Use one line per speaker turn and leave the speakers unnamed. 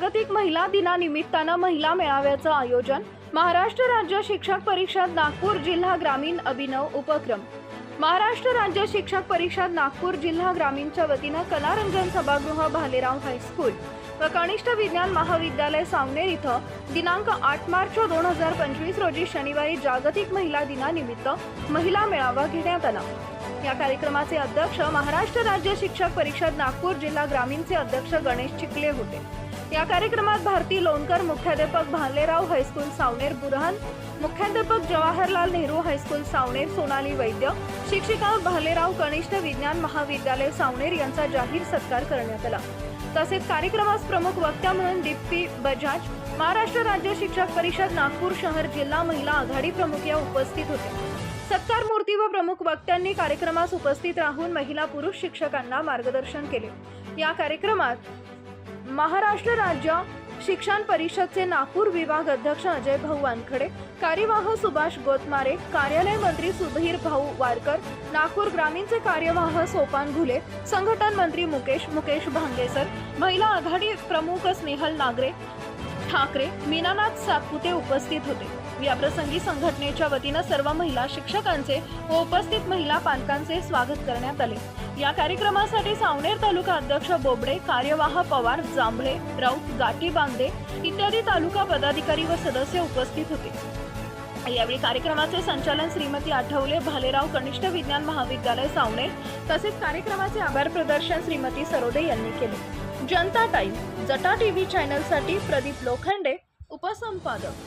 जागतिक महिला दिनानिमित्तानं महिला मेळाव्याचं आयोजन महाराष्ट्र राज्य शिक्षक परिषद नागपूर जिल्हा ग्रामीण अभिनव उपक्रम. महाराष्ट्र राज्य शिक्षक परिषद नागपूर जिल्हा ग्रामीणच्या वतीनं कलारंजन सभागृह भालेराव हायस्कूल व कनिष्ठ विज्ञान महाविद्यालय सावनेर इथं दिनांक आठ मार्च दोन हजार पंचवीस रोजी शनिवारी जागतिक महिला दिनानिमित्त महिला मेळावा घेण्यात आला. या कार्यक्रमाचे अध्यक्ष महाराष्ट्र राज्य शिक्षक परिषद नागपूर जिल्हा ग्रामीणचे अध्यक्ष गणेश चिखले होते. या कार्यक्रमात भारती लोणकर मुख्याध्यापक भालेराव हायस्कूल सावनेर बुरहान मुख्याध्यापक जवाहरलाल नेहरू हायस्कूल सावनेर सोनाली वैद्य शिक्षिका भालेराव कनिष्ठ विज्ञान महाविद्यालय सावनेर यांचा जाहीर सत्कार करण्यात आला. तसेच कार्यक्रमास प्रमुख वक्त्या म्हणून दीप्ती बजाज महाराष्ट्र राज्य शिक्षक परिषद नागपूर शहर जिल्हा महिला आघाडी प्रमुख या उपस्थित होते सत्कार मूर्ती व प्रमुख वक्त्यांनी कार्यक्रमास उपस्थित राहून महिला पुरुष शिक्षकांना मार्गदर्शन केले. या कार्यक्रमात महाराष्ट्र राज्य शिक्षण परिषदचे नागपूर विभाग अध्यक्ष अजय भाऊ वानखडे कार्यवाह सुभाष गोतमारे कार्यालय मंत्री सुधीर भाऊ वारकर नागपूर ग्रामीणचे कार्यवाह सोपान घुले संघटन मंत्री मुकेश मुकेश भांगेसर महिला आघाडी प्रमुख स्नेहल नागरे ठाकरे मीनानाथ सातपुते उपस्थित होते. याप्रसंगी संघटनेच्या वतीनं सर्व महिला शिक्षकांचे व उपस्थित महिला पालकांचे स्वागत करण्यात आले. या कार्यक्रमासाठी सावनेर तालुका अध्यक्ष बोबडे कार्यवाह पवार जांभळे राऊत गाठी बांगदे इत्यादी तालुका पदाधिकारी व सदस्य उपस्थित होते. यावेळी कार्यक्रमाचे संचालन श्रीमती आठवले भालेराव कनिष्ठ विज्ञान महाविद्यालय सावणे तसेच कार्यक्रमाचे आभार प्रदर्शन श्रीमती सरोदे यांनी केले. जनता टाईम जटा टीव्ही चॅनलसाठी प्रदीप लोखंडे उपसंपादक